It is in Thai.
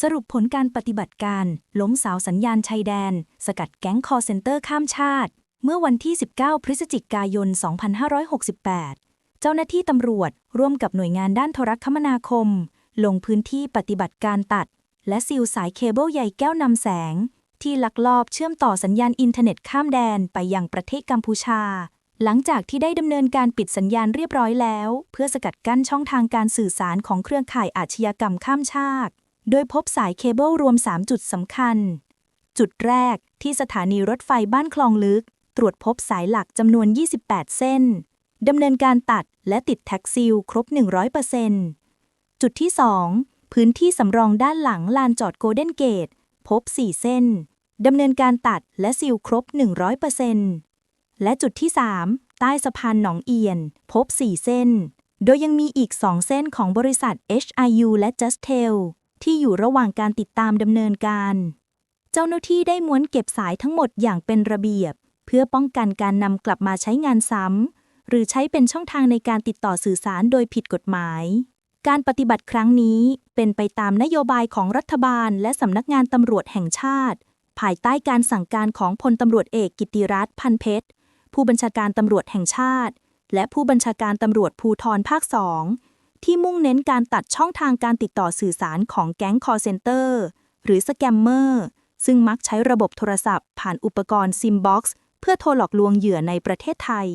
สรุปผลการปฏิบัติการล้มเสาสัญญาณชายแดน สกัดแก๊งคอเซนเตอร์ข้ามชาติ เมื่อวันที่ 19 พฤศจิกายน 2568 เจ้าหน้าที่ตำรวจร่วมกับหน่วยงานด้านโทรคมนาคม ลงพื้นที่ปฏิบัติการตัด และซีลสายเคเบิลใยแก้วนำแสง ที่ลักลอบเชื่อมต่อสัญญาณอินเทอร์เน็ตข้ามแดนไปยังประเทศกัมพูชา หลังจากที่ได้ดำเนินการปิดสัญญาณเรียบร้อยแล้ว เพื่อสกัดกั้นช่องทางการสื่อสารของเครือข่ายอาชญากรรมข้ามชาติ โดยพบสายเคเบิลรวม 3 จุดสำคัญ จุดแรกที่สถานีรถไฟบ้านคลองลึก ตรวจพบสายหลักจำนวน 28 เส้น ดำเนินการตัดและติดแท็กซิลครบ 100%จุดที่ 2 พื้นที่สำรองด้านหลังลานจอดโกลเด้นเกต พบ 4 เส้น ดำเนินการตัดและซีลครบ 100%และจุดที่ 3 ใต้สะพานหนองเอียน พบ 4 เส้น โดยยังมีอีก 2 เส้นของบริษัท HIU และ Justel ที่อยู่ระหว่างการติดตามดำเนินการ เจ้าหน้าที่ได้ม้วนเก็บสายทั้งหมดอย่างเป็นระเบียบ เพื่อป้องกันการนำกลับมาใช้งานซ้ำหรือใช้เป็นช่องทางในการติดต่อสื่อสารโดยผิดกฎหมาย การปฏิบัติครั้งนี้เป็นไปตามนโยบายของรัฐบาล และสำนักงานตำรวจแห่งชาติ ภายใต้การสั่งการของพลตำรวจเอกกิติรัตน์พันเพชรผู้บัญชาการตำรวจแห่งชาติ และผู้บัญชาการตำรวจภูธรภาคสอง ที่มุ่งเน้นการตัดช่องทางการติดต่อสื่อสารของแก๊งคอร์เซนเตอร์หรือสแกมเมอร์ซึ่งมักใช้ระบบโทรศัพท์ผ่านอุปกรณ์ซิมบ็อกซ์เพื่อโทรหลอกลวงเหยื่อในประเทศไทย